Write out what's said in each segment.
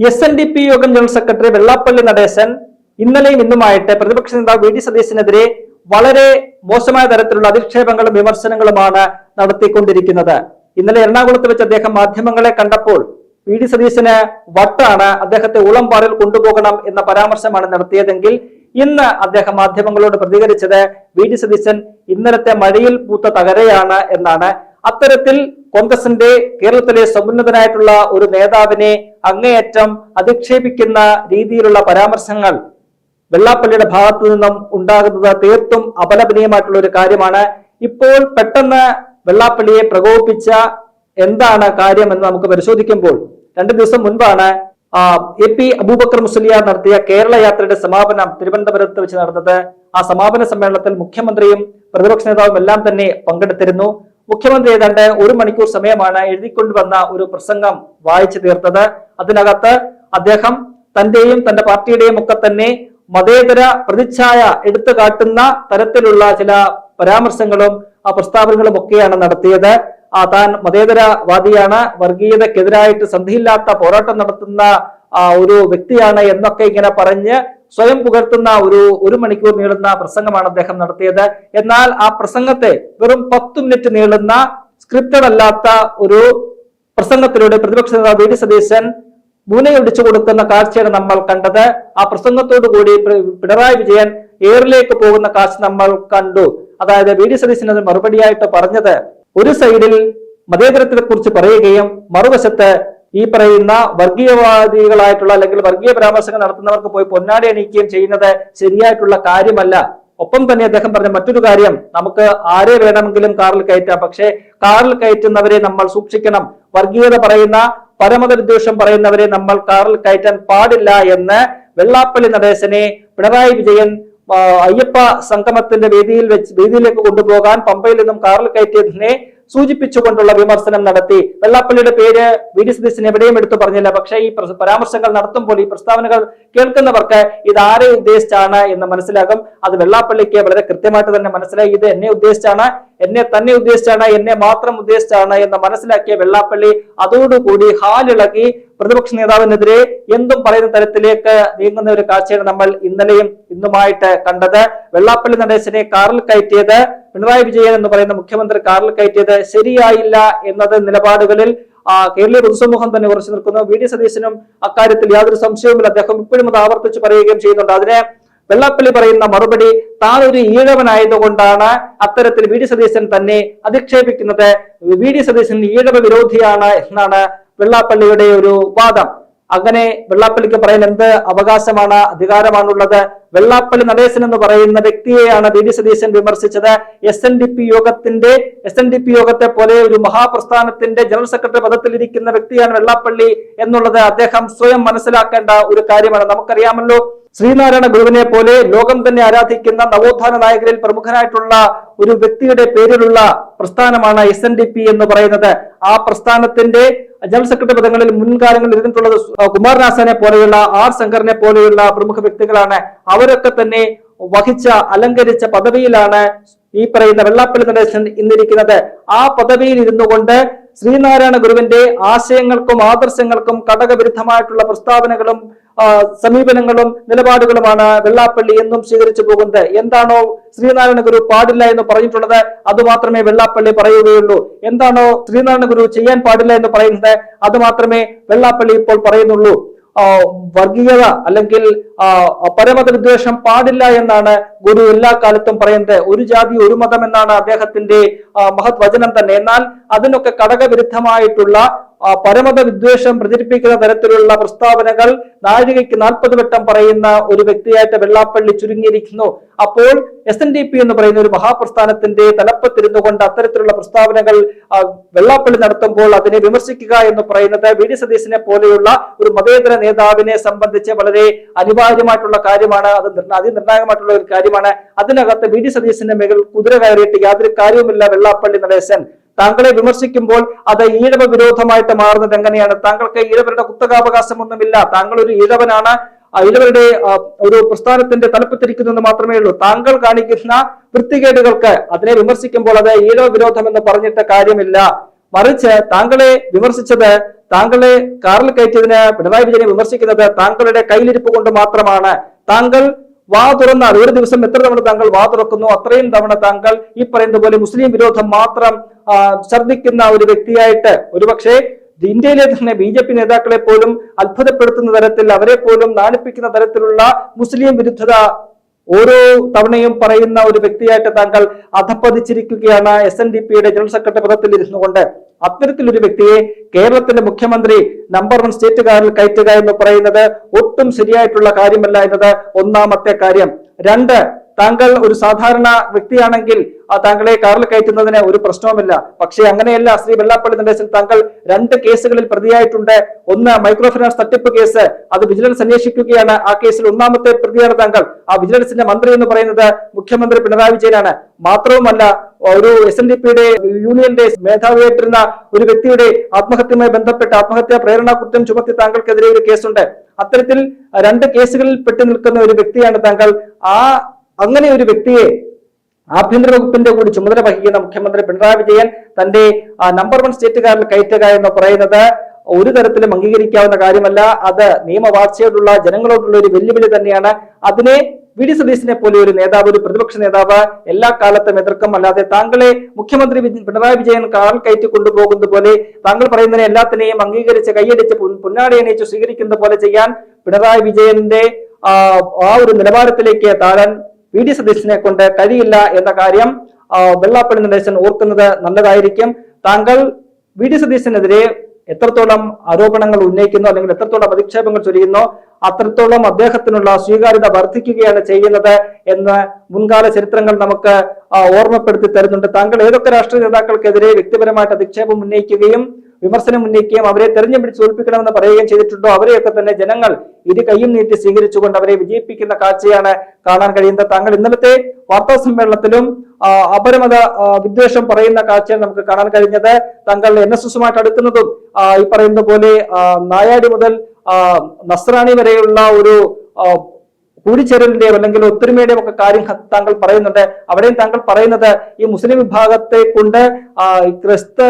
S N D P Yogam general secretary Vellappally Natesan ഇന്നലെയും ഇന്നുമായിട്ട് പ്രതിപക്ഷ നേതാവ് വി ഡി സതീശനെതിരെ വളരെ മോശമായ തരത്തിലുള്ള അധിക്ഷേപങ്ങളും വിമർശനങ്ങളുമാണ് നടത്തിക്കൊണ്ടിരിക്കുന്നത്. ഇന്നലെ എറണാകുളത്ത് വെച്ച് അദ്ദേഹം മാധ്യമങ്ങളെ കണ്ടപ്പോൾ വി ഡി സതീശന് വട്ടാണ് അദ്ദേഹത്തെ ഉളംപാറിൽ കൊണ്ടുപോകണം എന്ന പരാമർശമാണ് നടത്തിയതെങ്കിൽ ഇന്ന് അദ്ദേഹം മാധ്യമങ്ങളോട് പ്രതികരിച്ചത് വി ഡി സതീശൻ ഇന്നലത്തെ മഴയിൽ പൂത്ത തകരയാണ് എന്നാണ് അത്തരത്തിൽ കോൺഗ്രസിന്റെ കേരളത്തിലെ സമുന്നതനായിട്ടുള്ള ഒരു നേതാവിനെ അങ്ങേയറ്റം അധിക്ഷേപിക്കുന്ന രീതിയിലുള്ള പരാമർശങ്ങൾ വെള്ളാപ്പള്ളിയുടെ ഭാഗത്തു നിന്നും ഉണ്ടാകുന്നത് തീർത്തും അപലപനീയമായിട്ടുള്ള ഒരു കാര്യമാണ്. ഇപ്പോൾ പെട്ടെന്ന് വെള്ളാപ്പള്ളിയെ പ്രകോപിപ്പിച്ച എന്താണ് കാര്യം എന്ന് നമുക്ക് പരിശോധിക്കുമ്പോൾ രണ്ടു ദിവസം മുൻപാണ് എ പി അബൂബക്കർ മുസ്ലിയാർ നടത്തിയ കേരള യാത്രയുടെ സമാപനം തിരുവനന്തപുരത്ത് വെച്ച് നടന്നത്. ആ സമാപന സമ്മേളനത്തിൽ മുഖ്യമന്ത്രിയും പ്രതിപക്ഷ നേതാവും എല്ലാം തന്നെ പങ്കെടുത്തിരുന്നു. മുഖ്യമന്ത്രി ഏതാണ്ട് ഒരു മണിക്കൂർ സമയമാണ് എഴുതിക്കൊണ്ടുവന്ന ഒരു പ്രസംഗം വായിച്ചു തീർത്തത്. അതിനകത്ത് അദ്ദേഹം തന്റെയും തന്റെ പാർട്ടിയുടെയും ഒക്കെ തന്നെ മതേതര പ്രതിച്ഛായ എടുത്തു കാട്ടുന്ന തരത്തിലുള്ള ചില പരാമർശങ്ങളും ആ പ്രസ്താവനകളും ഒക്കെയാണ് നടത്തിയത്. ആ താൻ മതേതരവാദിയാണ് വർഗീയതക്കെതിരായിട്ട് സന്ധിയില്ലാത്ത പോരാട്ടം നടത്തുന്ന ഒരു വ്യക്തിയാണ് എന്നൊക്കെ ഇങ്ങനെ പറഞ്ഞ് സ്വയം പുകഴ്ത്തുന്ന ഒരു ഒരു മണിക്കൂർ നീളുന്ന പ്രസംഗമാണ് അദ്ദേഹം നടത്തിയത്. എന്നാൽ ആ പ്രസംഗത്തെ വെറും പത്ത് മിനിറ്റ് നീളുന്ന സ്ക്രിപ്റ്റഡ് അല്ലാത്ത ഒരു പ്രസംഗത്തിലൂടെ പ്രതിപക്ഷ നേതാവ് വി ഡി സതീശൻ മുനയൊടിച്ചു കൊടുക്കുന്ന കാഴ്ചയാണ് നമ്മൾ കണ്ടത്. ആ പ്രസംഗത്തോടു കൂടി പ്ര- പിണറായി വിജയൻ എയറിലേക്ക് പോകുന്ന കാഴ്ച നമ്മൾ കണ്ടു. അതായത് വി ഡി സതീശൻ അത് മറുപടിയായിട്ട് പറഞ്ഞത് ഒരു സൈഡിൽ മതേതരത്തിനെ കുറിച്ച് പറയുകയും മറുവശത്ത് ഈ പറയുന്ന വർഗീയവാദികളായിട്ടുള്ള അല്ലെങ്കിൽ വർഗീയ പരാമർശങ്ങൾ നടത്തുന്നവർക്ക് പോയി പൊന്നാടി അണിയിക്കുകയും ചെയ്യുന്നത് ശരിയായിട്ടുള്ള കാര്യമല്ല. ഒപ്പം തന്നെ അദ്ദേഹം പറഞ്ഞ മറ്റൊരു കാര്യം നമുക്ക് ആരെ വേണമെങ്കിലും കാറിൽ കയറ്റാം. പക്ഷേ കാറിൽ കയറ്റുന്നവരെ നമ്മൾ സൂക്ഷിക്കണം. വർഗീയത പറയുന്ന പരമത വിദ്വേഷം പറയുന്നവരെ നമ്മൾ കാറിൽ കയറ്റാൻ പാടില്ല എന്ന് വെള്ളാപ്പള്ളി നടേശനെ പിണറായി വിജയൻ അയ്യപ്പ സംഗമത്തിന്റെ വേദിയിൽ വെച്ച് വേദിയിലേക്ക് കൊണ്ടുപോകാൻ പമ്പയിൽ നിന്നും കാറിൽ കയറ്റിയതിനെ സൂചിപ്പിച്ചുകൊണ്ടുള്ള വിമർശനം നടത്തി. വെള്ളാപ്പള്ളിയുടെ പേര് വി ഡി സതീശൻ എവിടെയും എടുത്തു പറഞ്ഞില്ല. പക്ഷേ ഈ പരാമർശങ്ങൾ നടത്തുമ്പോൾ ഈ പ്രസ്താവനകൾ കേൾക്കുന്നവർക്ക് ഇത് ആരെ ഉദ്ദേശിച്ചാണ് എന്ന് മനസ്സിലാകും. അത് വെള്ളാപ്പള്ളിക്ക് വളരെ കൃത്യമായിട്ട് തന്നെ മനസ്സിലായി. ഇത് എന്നെ ഉദ്ദേശിച്ചാണ് എന്നെ തന്നെ ഉദ്ദേശിച്ചാണ് എന്നെ മാത്രം ഉദ്ദേശിച്ചാണ് എന്ന് മനസ്സിലാക്കിയ വെള്ളാപ്പള്ളി അതോടുകൂടി ഹാലിളകി പ്രതിപക്ഷ നേതാവിനെതിരെ എന്തും പറയുന്ന തരത്തിലേക്ക് നീങ്ങുന്ന ഒരു കാഴ്ചയാണ് നമ്മൾ ഇന്നലെയും ഇന്നുമായിട്ട് കണ്ടത്. വെള്ളാപ്പള്ളി നടേശനെ കാറിൽ കയറ്റിയത് പിണറായി വിജയൻ എന്ന് പറയുന്ന മുഖ്യമന്ത്രി കാറിൽ കയറ്റിയത് ശരിയായില്ല എന്നത് നിലപാടുകളിൽ കേരളീയ പൊതുസമൂഹം തന്നെ ഉറച്ചു നിൽക്കുന്നു. വി ഡി സതീശനും അക്കാര്യത്തിൽ യാതൊരു സംശയവുമില്ല. അദ്ദേഹം ഇപ്പോഴും അത് ആവർത്തിച്ച് പറയുകയും ചെയ്യുന്നുണ്ട്. അതിനെ വെള്ളാപ്പള്ളി പറയുന്ന മറുപടി താൻ ഒരു ഈഴവനായതുകൊണ്ടാണ് അത്തരത്തിൽ വി ഡി സതീശൻ തന്നെ അധിക്ഷേപിക്കുന്നത്. വി ഡി സതീശൻ ഈഴവ വിരോധിയാണ് എന്നാണ് വെള്ളാപ്പള്ളിയുടെ ഒരു വാദം. അങ്ങനെ വെള്ളാപ്പള്ളിക്ക് പറയാൻ എന്ത് അവകാശമാണ് അധികാരമാണുള്ളത് വെള്ളാപ്പള്ളി നടേശൻ എന്ന് പറയുന്ന വ്യക്തിയെയാണ് ബി ഡി സതീശൻ വിമർശിച്ചത്. എസ് എൻ ഡി പി യോഗത്തിന്റെ എസ് എൻ ഡി പി യോഗത്തെ പോലെ ഒരു മഹാപ്രസ്ഥാനത്തിന്റെ ജനറൽ സെക്രട്ടറി പദത്തിലിരിക്കുന്ന വ്യക്തിയാണ് വെള്ളാപ്പള്ളി എന്നുള്ളത് അദ്ദേഹം സ്വയം മനസ്സിലാക്കേണ്ട ഒരു കാര്യമാണ്. നമുക്കറിയാമല്ലോ ശ്രീനാരായണ ഗുരുവിനെ പോലെ ലോകം തന്നെ ആരാധിക്കുന്ന നവോത്ഥാന നായകരിൽ പ്രമുഖനായിട്ടുള്ള ഒരു വ്യക്തിയുടെ പേരിലുള്ള പ്രസ്ഥാനമാണ് എസ് എൻ ഡി പി എന്ന് പറയുന്നത്. ആ പ്രസ്ഥാനത്തിന്റെ ജനറൽ സെക്രട്ടറി പദങ്ങളിൽ മുൻകാലങ്ങളിൽ ഇരുന്നിട്ടുള്ളത് കുമാരനാസനെ പോലെയുള്ള ആർ ശങ്കറിനെ പോലെയുള്ള പ്രമുഖ വ്യക്തികളാണ്. അവരൊക്കെ തന്നെ വഹിച്ച അലങ്കരിച്ച പദവിയിലാണ് ഈ പറയുന്ന വെള്ളാപ്പള്ളി നടേശൻ ഇന്നിരിക്കുന്നത്. ആ പദവിയിൽ ഇരുന്നു കൊണ്ട് ശ്രീനാരായണ ഗുരുവിന്റെ ആശയങ്ങൾക്കും ആദർശങ്ങൾക്കും ഘടകവിരുദ്ധമായിട്ടുള്ള പ്രസ്താവനകളും സമീപനങ്ങളും നിലപാടുകളുമാണ് വെള്ളാപ്പള്ളി എന്നും സ്വീകരിച്ചു പോകുന്നത്. എന്താണോ ശ്രീനാരായണ ഗുരു പാടില്ല എന്ന് പറഞ്ഞിട്ടുള്ളത് അത് മാത്രമേ വെള്ളാപ്പള്ളി പറയുകയുള്ളൂ. എന്താണോ ശ്രീനാരായണ ഗുരു ചെയ്യാൻ പാടില്ല എന്ന് പറയുന്നത് അത് മാത്രമേ വെള്ളാപ്പള്ളി ഇപ്പോൾ പറയുന്നുള്ളൂ. വർഗീയത അല്ലെങ്കിൽ പരമതവിദ്വേഷം പരമത വിദ്വേഷം പാടില്ല എന്നാണ് ഗുരു എല്ലാ കാലത്തും പറയുന്നത്. ഒരു ജാതി ഒരു മതം എന്നാണ് അദ്ദേഹത്തിന്റെ മഹത് വചനം തന്നെ. എന്നാൽ അതിനൊക്കെ കടകവിരുദ്ധമായിട്ടുള്ള പരമത വിദ്വേഷം പ്രചരിപ്പിക്കുന്ന തരത്തിലുള്ള പ്രസ്താവനകൾ നാഴികയ്ക്ക് നാൽപ്പത് വട്ടം പറയുന്ന ഒരു വ്യക്തിയായിട്ട് വെള്ളാപ്പള്ളി ചുരുങ്ങിയിരിക്കുന്നു. അപ്പോൾ എസ് എൻ ഡി പി എന്ന് പറയുന്ന ഒരു മഹാപ്രസ്ഥാനത്തിന്റെ തലപ്പത്തിരുന്നു കൊണ്ട് അത്തരത്തിലുള്ള പ്രസ്താവനകൾ വെള്ളാപ്പള്ളി നടത്തുമ്പോൾ അതിനെ വിമർശിക്കുക എന്ന് പറയുന്നത് വി ഡി സതീശനെ പോലെയുള്ള ഒരു മതേതര നേതാവിനെ സംബന്ധിച്ച് വളരെ അനിവാര്യമായിട്ടുള്ള കാര്യമാണ്. അത് നിർണ- അതിനിർണായകമായിട്ടുള്ള ഒരു കാര്യമാണ്. അതിനകത്ത് വി ഡി സതീശന്റെ മേൽ കുതിര കയറിയിട്ട് യാതൊരു കാര്യവുമില്ല വെള്ളാപ്പള്ളി നടേശൻ. താങ്കളെ വിമർശിക്കുമ്പോൾ അത് ഈഴവ വിരോധമായിട്ട് മാറുന്നത് എങ്ങനെയാണ്? താങ്കൾക്ക് ഈഴവരുടെ കുത്തകാവകാശമൊന്നുമില്ല. താങ്കൾ ഒരു ഈഴവനാണ് ഈഴവരുടെ ഒരു പ്രസ്ഥാനത്തിന്റെ തലപ്പത്തിരിക്കുന്നു എന്ന് മാത്രമേ ഉള്ളൂ. താങ്കൾ കാണിക്കുന്ന വൃത്തികേടുകൾക്ക് അതിനെ വിമർശിക്കുമ്പോൾ അത് ഈഴവ വിരോധം എന്ന് പറഞ്ഞിട്ട് കാര്യമില്ല. മറിച്ച് താങ്കളെ വിമർശിച്ചത് താങ്കളെ കാറിൽ കയറ്റിയതിന് പിണറായി വിജയനെ വിമർശിക്കുന്നത് താങ്കളുടെ കയ്യിലിരിപ്പ് കൊണ്ട് മാത്രമാണ്. താങ്കൾ വാ തുറന്നാൽ ഒരു ദിവസം എത്ര തവണ താങ്കൾ വാ തുറക്കുന്നു? അത്രയും തവണ താങ്കൾ ഈ പറയുന്ന പോലെ മുസ്ലിം വിരോധം മാത്രം ഛർദ്ദിക്കുന്ന ഒരു വ്യക്തിയായിട്ട് ഒരുപക്ഷെ ഇന്ത്യയിലെ തന്നെ ബി ജെ പി നേതാക്കളെ പോലും അത്ഭുതപ്പെടുത്തുന്ന തരത്തിൽ അവരെ പോലും നാണിപ്പിക്കുന്ന തരത്തിലുള്ള മുസ്ലിം വിരുദ്ധത ഓരോ തവണയും പറയുന്ന ഒരു വ്യക്തിയായിട്ട് താങ്കൾ അധപ്പതിച്ചിരിക്കുകയാണ് എസ് എൻ ഡി പിയുടെ ജനറൽ സെക്രട്ടറി പദത്തിൽ ഇരുന്നു കൊണ്ട് അത്തരത്തിലൊരു വ്യക്തിയെ കേരളത്തിന്റെ മുഖ്യമന്ത്രി നമ്പർ വൺ സ്റ്റേറ്റുകാരിൽ കയറ്റുക എന്ന് പറയുന്നത് ഒട്ടും ശരിയായിട്ടുള്ള കാര്യമല്ല എന്നത് ഒന്നാമത്തെ കാര്യം. രണ്ട് താങ്കൾ ഒരു സാധാരണ വ്യക്തിയാണെങ്കിൽ താങ്കളെ കാറിൽ കയറ്റുന്നതിന് ഒരു പ്രശ്നവുമില്ല. പക്ഷേ അങ്ങനെയല്ല ശ്രീ വെള്ളാപ്പള്ളി നടേശൻ താങ്കൾ രണ്ട് കേസുകളിൽ പ്രതിയായിട്ടുണ്ട്. ഒന്ന് മൈക്രോ ഫിനാൻസ് തട്ടിപ്പ് കേസ് അത് വിജിലൻസ് അന്വേഷിക്കുകയാണ്. ആ കേസിൽ ഒന്നാമത്തെ പ്രതിയാണ് താങ്കൾ. ആ വിജിലൻസിന്റെ മന്ത്രി എന്ന് പറയുന്നത് മുഖ്യമന്ത്രി പിണറായി വിജയനാണ്. മാത്രവുമല്ല ഒരു എസ് എൻ ഡി പിയുടെ യൂണിയന്റെ മേധാവിയായിട്ടിരുന്ന ഒരു വ്യക്തിയുടെ ആത്മഹത്യയുമായി ബന്ധപ്പെട്ട് ആത്മഹത്യാ പ്രേരണ കുറ്റം ചുമത്തി താങ്കൾക്കെതിരെ ഒരു കേസുണ്ട്. അത്തരത്തിൽ രണ്ട് കേസുകളിൽ പെട്ടു നിൽക്കുന്ന ഒരു വ്യക്തിയാണ് താങ്കൾ. ആ അങ്ങനെ ഒരു വ്യക്തിയെ ആഭ്യന്തര വകുപ്പിന്റെ കൂടി ചുമതല വഹിക്കുന്ന മുഖ്യമന്ത്രി പിണറായി വിജയൻ തന്റെ നമ്പർ വൺ സ്റ്റേറ്റുകാരിൽ കയറ്റുക എന്ന് പറയുന്നത് ഒരു തരത്തിലും അംഗീകരിക്കാവുന്ന കാര്യമല്ല. അത് നിയമവാഴ്ചയോടുള്ള ജനങ്ങളോടുള്ള ഒരു വെല്ലുവിളി തന്നെയാണ്. അതിനെ വി ഡി സതീശിനെ പോലെ ഒരു നേതാവ് ഒരു പ്രതിപക്ഷ നേതാവ് എല്ലാ കാലത്തും എതിർക്കും. അല്ലാതെ താങ്കളെ മുഖ്യമന്ത്രി പിണറായി വിജയൻ കാറിൽ കയറ്റി കൊണ്ടുപോകുന്നത് പോലെ താങ്കൾ പറയുന്നതിനെ എല്ലാത്തിനെയും അംഗീകരിച്ച് കൈയടിച്ച് പൊന്നാടി അണിയിച്ച് സ്വീകരിക്കുന്നത് പോലെ ചെയ്യാൻ പിണറായി വിജയന്റെ ആ ഒരു നിലവാരത്തിലേക്ക് താഴാൻ വി ഡി സതീശനെ കൊണ്ട് കഴിയില്ല എന്ന കാര്യം വെള്ളാപ്പള്ളി നടേശൻ ഓർക്കുന്നത് നല്ലതായിരിക്കും. താങ്കൾ വി ഡി സതീശനെതിരെ എത്രത്തോളം ആരോപണങ്ങൾ ഉന്നയിക്കുന്നു അല്ലെങ്കിൽ എത്രത്തോളം അധിക്ഷേപങ്ങൾ ചൊരിയുന്നു അത്രത്തോളം അദ്ദേഹത്തിനുള്ള സ്വീകാര്യത വർദ്ധിക്കുകയാണ് ചെയ്യുന്നത് എന്ന് മുൻകാല ചരിത്രങ്ങൾ നമുക്ക് ഓർമ്മപ്പെടുത്തി തരുന്നുണ്ട്. താങ്കൾ ഏതൊക്കെ രാഷ്ട്രീയ നേതാക്കൾക്കെതിരെ വ്യക്തിപരമായിട്ട് അധിക്ഷേപം ഉന്നയിക്കുകയും വിമർശനം ഉന്നയിക്കുകയും അവരെ തെരഞ്ഞു പിടിച്ച് തോൽപ്പിക്കണമെന്ന് പറയുകയും ചെയ്തിട്ടുണ്ടോ? അവരെയൊക്കെ തന്നെ ജനങ്ങൾ ഇരു കൈയും നീട്ടി സ്വീകരിച്ചുകൊണ്ട് അവരെ വിജയിപ്പിക്കുന്ന കാഴ്ചയാണ് കാണാൻ കഴിയുന്നത്. താങ്കൾ ഇന്നലത്തെ വാർത്താ സമ്മേളനത്തിലും അപരമത വിദ്വേഷം പറയുന്ന കാഴ്ചയാണ് നമുക്ക് കാണാൻ കഴിഞ്ഞത്. താങ്കൾ എൻ എസ് എസുമായിട്ട് അടുക്കുന്നതും ഈ പറയുന്ന പോലെ നായാടി മുതൽ നസ്രാണി വരെയുള്ള ഒരു കൂടിച്ചേരലിന്റെയും അല്ലെങ്കിൽ ഒത്തൊരുമയുടെയും ഒക്കെ കാര്യം താങ്കൾ പറയുന്നുണ്ട്. അവിടെയും താങ്കൾ പറയുന്നത് ഈ മുസ്ലിം വിഭാഗത്തെ കൊണ്ട് ക്രിസ്ത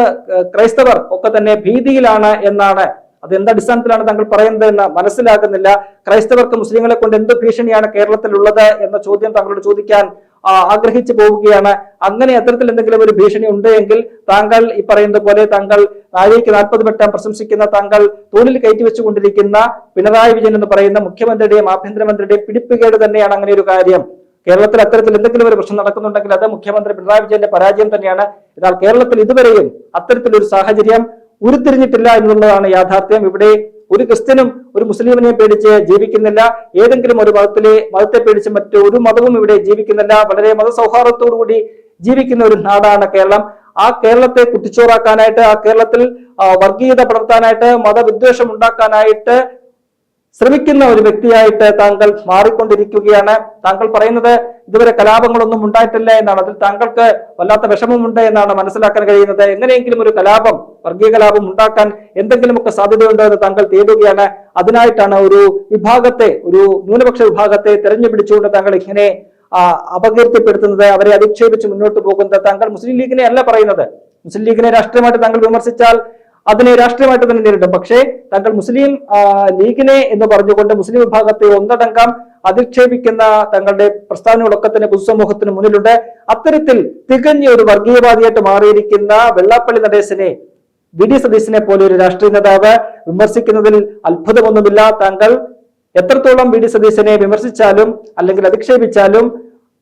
ക്രൈസ്തവർ ഒക്കെ തന്നെ ഭീതിയിലാണ് എന്നാണ്. അത് എന്ത് അടിസ്ഥാനത്തിലാണ് താങ്കൾ പറയുന്നത് എന്ന് മനസ്സിലാകുന്നില്ല. ക്രൈസ്തവർക്ക് മുസ്ലിങ്ങളെ കൊണ്ട് എന്ത് ഭീഷണിയാണ് കേരളത്തിലുള്ളത് എന്ന ചോദ്യം താങ്കളോട് ചോദിക്കാൻ ആഗ്രഹിച്ചു പോവുകയാണ്. അങ്ങനെ അത്തരത്തിൽ എന്തെങ്കിലും ഒരു ഭീഷണി ഉണ്ട് എങ്കിൽ താങ്കൾ ഈ പറയുന്ന പോലെ താങ്കൾ നാഴികയ്ക്ക് നാൽപ്പത് വട്ടം പ്രശംസിക്കുന്ന താങ്കൾ തോണിൽ കയറ്റി വെച്ചുകൊണ്ടിരിക്കുന്ന പിണറായി വിജയൻ എന്ന് പറയുന്ന മുഖ്യമന്ത്രിയുടെയും ആഭ്യന്തരമന്ത്രിയുടെയും പിടിപ്പുകേട് തന്നെയാണ് അങ്ങനെ ഒരു കാര്യം. കേരളത്തിൽ അത്തരത്തിൽ എന്തെങ്കിലും ഒരു പ്രശ്നം നടക്കുന്നുണ്ടെങ്കിൽ അത് മുഖ്യമന്ത്രി പിണറായി വിജയന്റെ പരാജയം തന്നെയാണ്. എന്നാൽ കേരളത്തിൽ ഇതുവരെയും അത്തരത്തിലൊരു സാഹചര്യം ഉരുത്തിരിഞ്ഞിട്ടില്ല എന്നുള്ളതാണ് യാഥാർത്ഥ്യം. ഇവിടെ ഒരു ക്രിസ്ത്യനും ഒരു മുസ്ലിമിനെ പേടിച്ച് ജീവിക്കുന്നില്ല. ഏതെങ്കിലും ഒരു മതത്തിലെ മതത്തെ പേടിച്ച് മറ്റു ഒരു മതവും ഇവിടെ ജീവിക്കുന്നില്ല. വളരെ മതസൗഹാർദ്ദത്തോടുകൂടി ജീവിക്കുന്ന ഒരു നാടാണ് കേരളം. ആ കേരളത്തെ കുട്ടിച്ചോറാക്കാനായിട്ട് ആ കേരളത്തിൽ വർഗീയത പടർത്താനായിട്ട് മതവിദ്വേഷം ഉണ്ടാക്കാനായിട്ട് ശ്രമിക്കുന്ന ഒരു വ്യക്തിയായിട്ട് താങ്കൾ മാറിക്കൊണ്ടിരിക്കുകയാണ്. താങ്കൾ പറയുന്നത് ഇതുവരെ കലാപങ്ങളൊന്നും ഉണ്ടായിട്ടില്ല എന്നാണ്. അതിൽ താങ്കൾക്ക് വല്ലാത്ത വിഷമമുണ്ട് എന്നാണ് മനസ്സിലാക്കാൻ കഴിയുന്നത്. എങ്ങനെയെങ്കിലും ഒരു കലാപം വർഗീയ കലാപം ഉണ്ടാക്കാൻ എന്തെങ്കിലുമൊക്കെ സാധ്യതയുണ്ടോ എന്ന് താങ്കൾ തേടുകയാണ്. അതിനായിട്ടാണ് ഒരു വിഭാഗത്തെ ഒരു ന്യൂനപക്ഷ വിഭാഗത്തെ തെരഞ്ഞു പിടിച്ചുകൊണ്ട് താങ്കൾ ഇങ്ങനെ അപകീർത്തിപ്പെടുത്തുന്നത് അവരെ അധിക്ഷേപിച്ച് മുന്നോട്ട് പോകുന്നത്. താങ്കൾ മുസ്ലിം ലീഗിനെ അല്ല പറയുന്നത്. മുസ്ലിം ലീഗിനെ രാഷ്ട്രീയമായിട്ട് താങ്കൾ വിമർശിച്ചാൽ അതിനെ രാഷ്ട്രീയമായിട്ട് തന്നെ നേരിടും. പക്ഷേ തങ്ങൾ മുസ്ലിം ലീഗിനെ എന്ന് പറഞ്ഞുകൊണ്ട് മുസ്ലിം വിഭാഗത്തെ ഒന്നടങ്കം അധിക്ഷേപിക്കുന്ന തങ്ങളുടെ പ്രസ്ഥാനങ്ങളൊക്കെ തന്നെ പൊതുസമൂഹത്തിന് മുന്നിലുണ്ട്. അത്തരത്തിൽ തികഞ്ഞ ഒരു വർഗീയവാദിയായിട്ട് മാറിയിരിക്കുന്ന വെള്ളാപ്പള്ളി നടേശനെ വി. ഡി. സതീശനെ പോലെ ഒരു രാഷ്ട്രീയ നേതാവ് വിമർശിക്കുന്നതിൽ അത്ഭുതമൊന്നുമില്ല. താങ്കൾ എത്രത്തോളം വി. ഡി. സതീശനെ വിമർശിച്ചാലും അല്ലെങ്കിൽ അധിക്ഷേപിച്ചാലും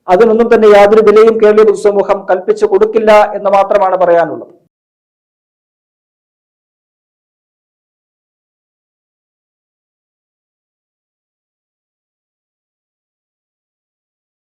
അതിനൊന്നും തന്നെ യാതൊരു വിലയും കേരളീയ പൊതുസമൂഹം കൽപ്പിച്ചു കൊടുക്കില്ല എന്ന് മാത്രമാണ് പറയാനുള്ളത്.